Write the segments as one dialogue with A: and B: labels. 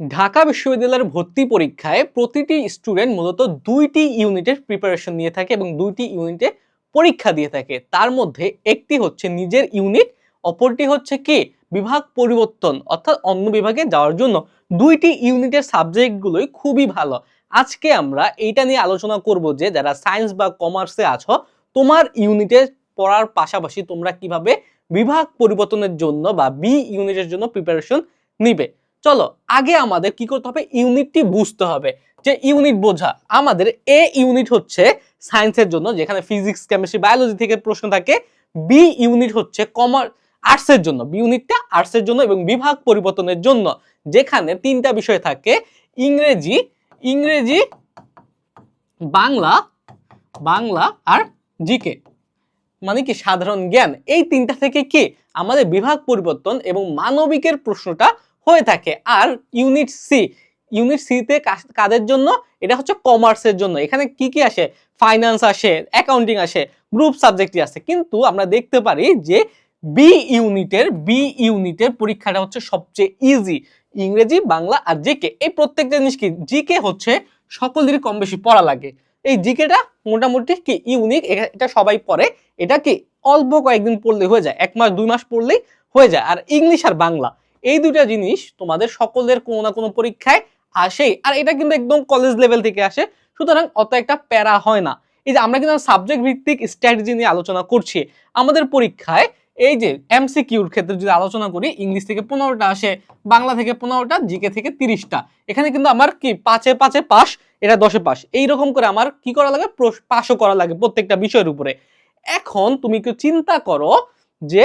A: ঢাকা বিশ্ববিদ্যালয়ের ভর্তি পরীক্ষায় প্রতিটি স্টুডেন্ট মূলত দুইটি ইউনিটের প্রিপারেশন নিয়ে থাকে এবং দুইটি ইউনিটে পরীক্ষা দিয়ে থাকে। তার মধ্যে একটি হচ্ছে নিজের ইউনিট অপরটি হচ্ছে কি? বিভাগ পরিবর্তন, অর্থাৎ অন্য বিভাগে যাওয়ার জন্য। দুইটি ইউনিটের সাবজেক্টগুলোই খুবই ভালো। আজকে আমরা এইটা নিয়ে আলোচনা করব যে, যারা সায়েন্স বা কমার্সে আছো, তোমার ইউনিটে পড়ার পাশাপাশি তোমরা কীভাবে বিভাগ পরিবর্তনের জন্য বা বি ইউনিটের জন্য প্রিপারেশন নিবে। চলো, আগে আমাদের কি করতে হবে? ইউনিটটি বুঝতে হবে। যে ইউনিট বোঝা, আমাদের এ ইউনিট হচ্ছে সায়েন্সের জন্য, যেখানে ফিজিক্স কেমিস্ট্রি বায়োলজি থেকে প্রশ্ন থাকে। বি ইউনিট হচ্ছে কমার্স আর্টসের জন্য। বি ইউনিটটা আর্টসের জন্য এবং বিভাগ পরিবর্তনের জন্য, যেখানে তিনটা বিষয় থাকে। ইংরেজি ইংরেজি, বাংলা বাংলা আর জিকে মানে কি সাধারণ জ্ঞান? এই তিনটা থেকে কি? আমাদের বিভাগ পরিবর্তন এবং মানবিকের প্রশ্নটা হয়ে থাকে। আর ইউনিট সি ইউনিট সিতে কাদের জন্য? এটা হচ্ছে কমার্সের জন্য। এখানে কি কি আসে? ফাইন্যান্স আসে অ্যাকাউন্টিং আসে গ্রুপ সাবজেক্টই আসে। কিন্তু আমরা দেখতে পারি যে বি ইউনিটের বি ইউনিটের পরীক্ষাটা হচ্ছে সবচেয়ে ইজি ইংরেজি, বাংলা আর জিকে এই প্রত্যেকটা জিনিস কি? জিকে হচ্ছে সকলেরই কম বেশি পড়া লাগে। এই জিকেটা মোটামুটি কি ইউনিক এটা সবাই পড়ে। এটা কি অল্প কয়েকদিন পড়লে হয়ে যায়। এক মাস, দুই মাস পড়লেই হয়ে যায়। আর ইংলিশ আর বাংলা এই দুটা জিনিস তোমাদের সকলের কোনো না কোনো পরীক্ষায় আসেই। আর এটা কিন্তু একদম কলেজ লেভেল থেকে আসে। সুতরাং অত একটা প্যারা হয় না। এই যে আমরা কিন্তু সাবজেক্ট ভিত্তিক স্ট্র্যাটেজি নিয়ে আলোচনা করছি। আমাদের পরীক্ষায় এই যে এমসিকিউর ক্ষেত্রে যদি আলোচনা করি ইংলিশ থেকে পনেরোটা আসে, বাংলা থেকে পনেরোটা জিকে থেকে তিরিশটা। এখানে কিন্তু আমার কি পাঁচে পাঁচে পাস, এটা দশে পাস। এইরকম করে আমার কি করা লাগে? পাশও করা লাগে প্রত্যেকটা বিষয়ের উপরে। এখন তুমি একটু চিন্তা করো যে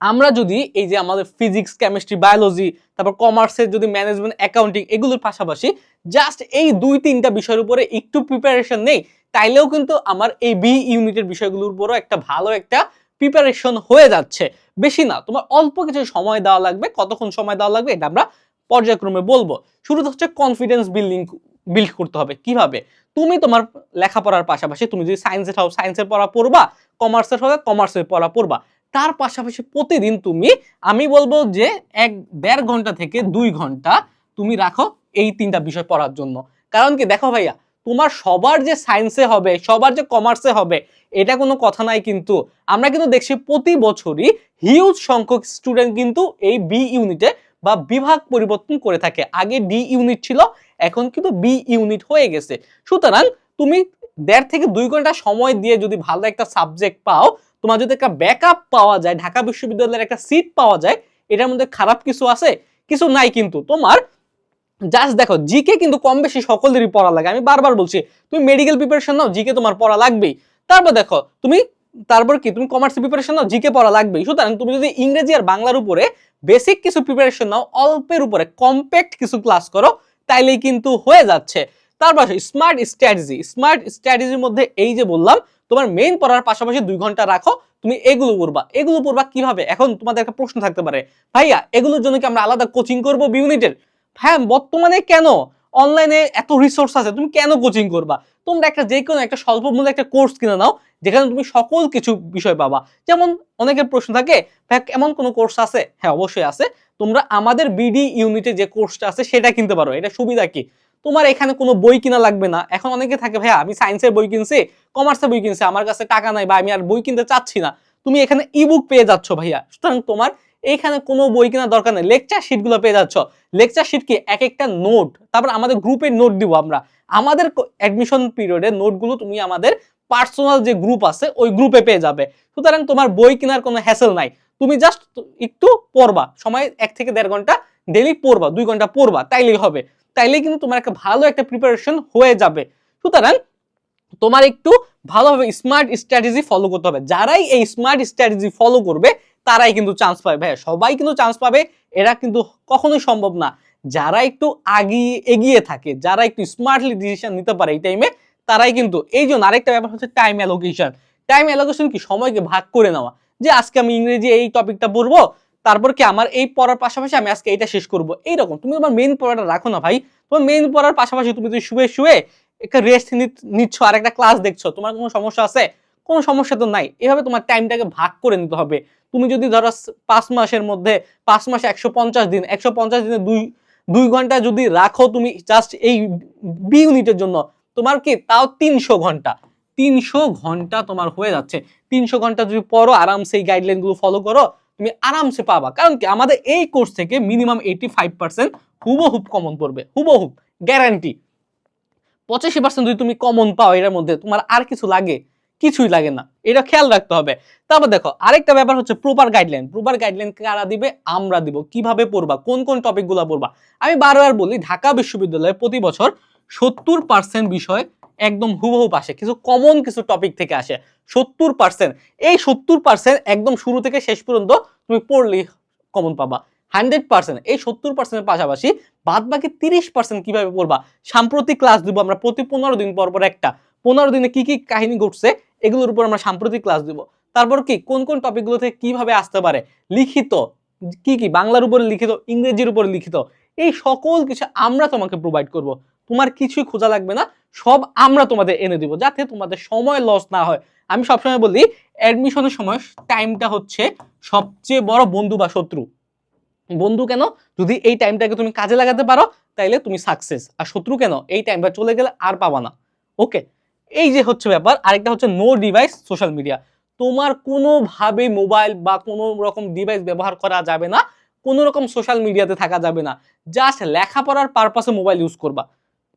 A: আমরা যদি এই যে আমাদের ফিজিক্স কেমিস্ট্রি বায়োলজি তারপর কমার্সের যদি ম্যানেজমেন্ট অ্যাকাউন্টিং এগুলোর পাশাপাশি জাস্ট এই দুই তিনটা বিষয়ের উপরে একটু প্রিপারেশন নেই, তাইলেও কিন্তু আমার এই বি ইউনিটের বিষয়গুলোর উপরও একটা ভালো একটা প্রিপারেশন হয়ে যাচ্ছে। বেশি না, তোমার অল্প কিছু সময় দেওয়া লাগবে, কতক্ষণ সময় দেওয়া লাগবে এটা আমরা পর্যায়ক্রমে বলব। শুরুতে হচ্ছে কনফিডেন্স বিল্ডিং বিল্ড করতে হবে। কীভাবে? তুমি তোমার লেখাপড়ার পাশাপাশি তুমি যদি সায়েন্সের হও সায়েন্সের পড়া পড়বা কমার্সের হবে কমার্সের পড়া পড়বা। তার পাশাপাশি প্রতিদিন তুমি, আমি বলব যে এক দেড় ঘণ্টা থেকে দুই ঘণ্টা তুমি রাখো এই তিনটা বিষয় পড়ার জন্য। কারণ কি দেখো ভাইয়া, তোমার সবার যে সায়েন্সে হবে, সবার যে কমার্সে হবে, এটা কোনো কথা নাই কিন্তু, আমরা কিন্তু দেখছি প্রতি বছরই হিউজ সংখ্যক স্টুডেন্ট কিন্তু এই বি ইউনিটে বা বিভাগ পরিবর্তন করে থাকে। আগে ডি ইউনিট ছিল, এখন কিন্তু বি ইউনিট হয়ে গেছে। সুতরাং তুমি দেড় থেকে দুই ঘণ্টা সময় দিয়ে যদি ভালো একটা সাবজেক্ট পাও তোমার যদি একটা ব্যাকআপ পাওয়া যায়, ঢাকা বিশ্ববিদ্যালয়ের একটা সিট পাওয়া যায়, এটার মধ্যে খারাপ কিছু আছে? কিছু নাই কিন্তু। তোমার জাস্ট দেখো জিকে কিন্তু কম বেশি সকলেরই পড়া লাগে। আমি বারবার বলছি, তুমি মেডিকেল প্রিপারেশন নাও জিকে তোমার পড়া লাগবেই। তারপর দেখো, তুমি, তারপর কি? তুমি কমার্স প্রিপারেশন নাও জিকে পড়া লাগবেই। সুতরাং তুমি যদি ইংরেজি আর বাংলার উপরে বেসিক কিছু প্রিপারেশন নাও, অল্পের উপরে কম্প্যাক্ট কিছু ক্লাস করো, তাইলেই কিন্তু হয়ে যাচ্ছে। তারপর স্মার্ট স্ট্র্যাটেজি স্মার্ট স্ট্র্যাটেজির মধ্যে এই যে বললাম তোমার মেইন পড়ার পাশাপাশি দুই ঘণ্টা রাখো, তুমি এগুলো পড়বা। এগুলো পড়বা কীভাবে? এখন তোমাদের একটা প্রশ্ন থাকতে পারে। ভাইয়া, এগুলোর জন্য কি আমরা আলাদা কোচিং করব ইউনিটের হ্যাঁ বর্তমানে কেন? অনলাইনে এত রিসোর্স আছে, তুমি কেন কোচিং করবা? তোমরা একটা যে কোনো একটা স্বল্প মূল্যে একটা কোর্স কিনে নাও, যেখানে তুমি সকল কিছু বিষয় পাবা। যেমন অনেকের প্রশ্ন থাকে এমন কোনো কোর্স আছে? হ্যাঁ অবশ্যই আছে। তোমরা আমাদের বিডি ইউনিটে যে কোর্সটা আছে, সেটা কিনতে পারো। এটা সুবিধা কি? তোমার এখানে কোনো বই কিনা লাগবে না। এখন অনেকে থাকে, ভাইয়া, আমি সায়েন্সের বই কিনছি কমার্সের বই কিনছি, আমার কাছে টাকা নাই বা আমি আর বই কিনতে চাচ্ছি না। তুমি এখানে ইবুক পেয়ে যাচ্ছ, ভাইয়া। সুতরাং তোমার এখানে কোনো বই কেনার দরকার নেই। লেকচার শিটগুলো পেয়ে যাচ্ছ। লেকচার শিট কি এক একটা নোট তারপর আমাদের গ্রুপের নোট দিব আমরা। আমাদের অ্যাডমিশন পিরিয়ডে নোটগুলো তুমি আমাদের পার্সোনাল যে গ্রুপ আছে, ওই গ্রুপে পেয়ে যাবে। সুতরাং তোমার বই কেনার কোনো হ্যাসেল নাই। তুমি জাস্ট একটু পড়বা। সময় এক থেকে দেড় ঘণ্টা ডেলি পড়বা, দুই ঘণ্টা পড়বা, তাইলেই হবে। তাইলেই কিন্তু তোমার একটা ভালো একটা প্রিপারেশন হয়ে যাবে। সুতরাং তোমার একটু ভালোভাবে স্মার্ট স্ট্র্যাটেজি ফলো করতে হবে। যারাই এই স্মার্ট স্ট্র্যাটেজি ফলো করবে, তারাই কিন্তু চান্স পাবে। ভাই সবাই কিন্তু চান্স পাবে, এরা কিন্তু কখনোই সম্ভব না। যারা একটু আগিয়ে, এগিয়ে থাকে, যারা একটু স্মার্টলি ডিসিশন নিতে পারে এই টাইমে তারাই কিন্তু, এই জন্য আরেকটা ব্যাপার হচ্ছে টাইম অ্যালোকেশন টাইম অ্যালোকেশন কি? সময়কে ভাগ করে নেওয়া। যে আজকে আমি ইংরেজি এই টপিকটা পড়ব তারপর কি আমার এই পড়ার পাশাপাশি আমি আজকে এইটা শেষ করব? এইরকম। তুমি তোমার মেইন পড়াটা রাখো না ভাই। তোমার মেন পড়ার পাশাপাশি তুমি যদি শুয়ে শুয়ে একটা রেস্ট নিচ্ছ আর একটা ক্লাস দেখছ, তোমার কোনো সমস্যা আছে? কোনো সমস্যা তো নাই। এভাবে তোমার টাইমটাকে ভাগ করে নিতে হবে। তুমি যদি ধরো পাঁচ মাসের মধ্যে পাঁচ মাসে একশো পঞ্চাশ দিন, একশো পঞ্চাশ দিনে দুই দুই ঘণ্টা যদি রাখো তুমি জাস্ট এই বি ইউনিটের জন্য, তোমার কি? তাও তিনশো ঘণ্টা। তিনশো ঘণ্টা তোমার হয়ে যাচ্ছে। তিনশো ঘণ্টা যদি পড়ো, আরামসে এই গাইডলাইনগুলো ফলো করো তুমি আরামসে পাবা। কারণ কি? আমাদের এই কোর্স থেকে মিনিমাম এইটি ফাইভ পার্সেন্ট হুবহুব কমন পড়বে। হুবহুব গ্যারান্টি পঁচাশি পার্সেন্ট যদি তুমি কমন পাও এটার মধ্যে, তোমার আর কিছু লাগে? কিছুই লাগে না। এটা খেয়াল রাখতে হবে। তারপর দেখো, আরেকটা ব্যাপার হচ্ছে প্রপার গাইডলাইন প্রপার গাইডলাইন কারা দিবে? আমরা দিব। কীভাবে পড়বা? কোন কোন টপিকগুলো পড়বা? আমি বারবার বলি, ঢাকা বিশ্ববিদ্যালয়ে প্রতি বছর সত্তর পার্সেন্ট বিষয় একদম হুবহুব আসে কিছু কমন কিছু টপিক থেকে আসে। সত্তর পার্সেন্ট এই সত্তর পার্সেন্ট একদম শুরু থেকে শেষ পর্যন্ত তুমি পড়লেই কমন পাবা। হান্ড্রেড পার্সেন্ট এই সত্তর পার্সেন্টের পাশাপাশি বাদ বাকি তিরিশ পার্সেন্ট কীভাবে পড়বা? সাম্প্রতিক ক্লাস দিব আমরা, প্রতি পনেরো দিন পর পর একটা। পনেরো দিনে কি কি কাহিনী ঘটছে, এগুলোর উপর আমরা সাম্প্রতিক ক্লাস দিব। তারপর কি, কোন কোন টপিকগুলো থেকে কীভাবে আসতে পারে? লিখিত, কি কি, বাংলার উপরে লিখিত, ইংরেজির উপরে লিখিত, এই সকল কিছু আমরা তোমাকে প্রোভাইড করব। তোমার কিছুই খোঁজা লাগবে না সব আমরা তোমাদের এনে দিব যাতে তোমাদের সময় লস না হয়। আমি সবসময় বলি অ্যাডমিশনের সময় টাইমটা হচ্ছে সবচেয়ে বড় বন্ধু বা শত্রু। বন্ধু কেন? যদি এই টাইমটাকে তুমি কাজে লাগাতে পারো, তাইলে তুমি সাকসেস আর শত্রু কেন? এই টাইমটা চলে গেলে আর পাবা না। ওকে এই যে হচ্ছে ব্যাপার, আরেকটা হচ্ছে নো ডিভাইস সোশ্যাল মিডিয়া তোমার কোনোভাবে মোবাইল বা কোনো রকম ডিভাইস ব্যবহার করা যাবে না, কোনো রকম সোশ্যাল মিডিয়াতে থাকা যাবে না। জাস্ট লেখাপড়ার পারপাসে মোবাইল ইউজ করবা।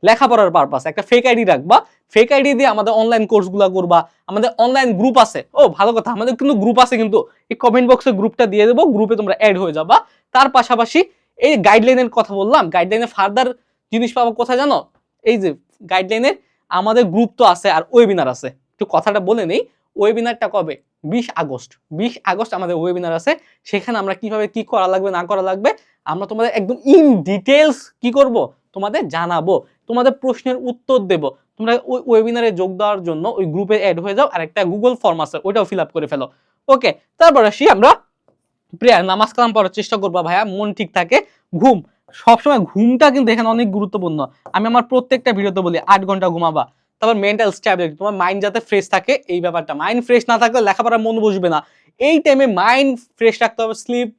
A: লেখাপড়ার পারপাস একটা ফেক আইডি রাখবা ফেক আইডি দিয়ে আমাদের অনলাইন কোর্সগুলো করবা আমাদের অনলাইন গ্রুপ আছে। ও, ভালো কথা, আমাদের কিন্তু গ্রুপ আছে কিন্তু, এই কমেন্ট বক্সে গ্রুপটা দিয়ে দেবো গ্রুপে তোমরা অ্যাড হয়ে যাবা। তার পাশাপাশি এই গাইডলাইনের কথা বললাম গাইডলাইনে ফার্দার জিনিস পাবো কোথায় জানো? এই যে গাইডলাইনের আমাদের গ্রুপ তো আছে আর ওয়েবিনার আছে। একটু কথাটা বলে নেই ওয়েবিনারটা কবে? বিশ আগস্ট। বিশ আগস্ট আমাদের ওয়েবিনার আছে, সেখানে আমরা কীভাবে কি করা লাগবে, না করা লাগবে, আমরা তোমাদের একদম ইন ডিটেলস কি করব? তোমাদের জানাব, তোমাদের প্রশ্নের উত্তর দেব। তোমরা ওই ওয়েবিনারে যোগ দেওয়ার জন্য ওই গ্রুপে অ্যাড হয়ে যাও, আর একটা গুগল ফর্ম আছে, ওইটাও ফিল করে ফেলো। ওকে তারপর আসি আমরা। প্রেয়ার নামাজ কালাম পড়ার চেষ্টা করবা ভাইয়া, মন ঠিক থাকে, ঘুম। সবসময় ঘুমটা কিন্তু এখানে অনেক গুরুত্বপূর্ণ। আমি আমার প্রত্যেকটা ভিডিওতে বলি, আট ঘণ্টা ঘুমাবা। তারপর মেন্টাল স্ট্যাবিলিটি তোমার মাইন্ড যাতে ফ্রেশ থাকে, এই ব্যাপারটা। মাইন্ড ফ্রেশ না থাকলে লেখাপড়ার মন বসবে না। এই টাইমে মাইন্ড ফ্রেশ রাখতে হবে স্লিপ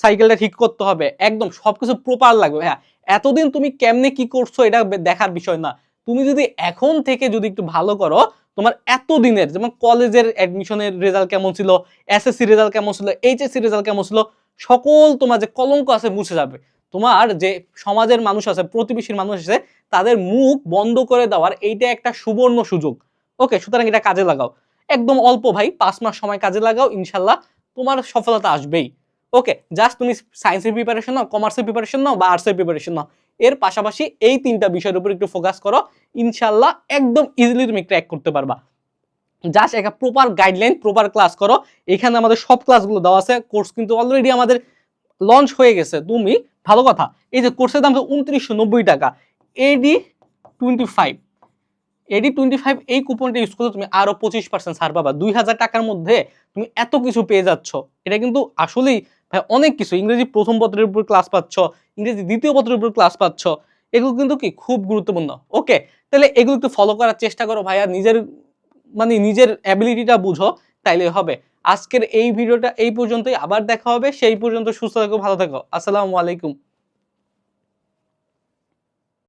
A: সাইকেলটা ঠিক করতে হবে। একদম সবকিছু প্রপার লাগবে। হ্যাঁ এতদিন তুমি কেমনে কি করছ এটা দেখার বিষয় না। তুমি যদি এখন থেকে যদি একটু ভালো করো, তোমার এতদিনের যেমন কলেজের অ্যাডমিশনের রেজাল্ট কেমন ছিল এসএসসি রেজাল্ট কেমন ছিল এইচএসসি রেজাল্ট কেমন ছিল, সকল তোমার যে কলঙ্ক আছে মুছে যাবে। তোমার যে সমাজের মানুষ আছে, প্রতিবেশীর মানুষ আছে, তাদের মুখ বন্ধ করে দেওয়ার এইটা একটা সুবর্ণ সুযোগ। ওকে সুতরাং এটা কাজে লাগাও। একদম অল্প ভাই, পাঁচ মাস সময় কাজে লাগাও, ইনশাল্লাহ তোমার সফলতা আসবেই। ওকে জাস্ট তুমি সায়েন্সের প্রিপারেশন নাও কমার্সের প্রিপারেশন নাও বা আর্টসের প্রিপারেশন নাও। এর পাশাপাশি এই তিনটা বিষয়ের উপর একটু ফোকাস করো ইনশাল্লাহ একদম ইজিলি তুমি ক্র্যাক করতে পারবা। জাস্ট একটা প্রপার গাইডলাইন প্রপার ক্লাস করো। এখানে আমাদের সব ক্লাসগুলো দেওয়া আছে। কোর্স কিন্তু অলরেডি আমাদের লঞ্চ হয়ে গেছে। তুমি, ভালো কথা, এই যে কোর্সের দাম উনত্রিশশো নব্বই টাকা। AD twenty five AD twenty five এই কুপনটা ইউজ করলে তুমি আরও পঁচিশ পার্সেন্ট ছাড় পাবা। দুই হাজার টাকার মধ্যে তুমি এত কিছু পেয়ে যাচ্ছ। এটা কিন্তু আসলেই ভাই, অনেক কিছু। ইংরেজি প্রথম পত্রের উপর ক্লাস পাচ্ছ, ইংরেজি দ্বিতীয় পত্রের উপর ক্লাস পাচ্ছ, এগুলো কিন্তু কি? খুব গুরুত্বপূর্ণ। ওকে তাহলে এগুলো একটু ফলো করার চেষ্টা করো ভাইয়া, নিজের মানে নিজের অ্যাবিলিটিটা বুঝো, তাইলে হবে। আজকের এই ভিডিওটা এই পর্যন্তই, আবার দেখা হবে, সেই পর্যন্ত সুস্থ থাকো, ভালো থাকো। আসসালামু আলাইকুম।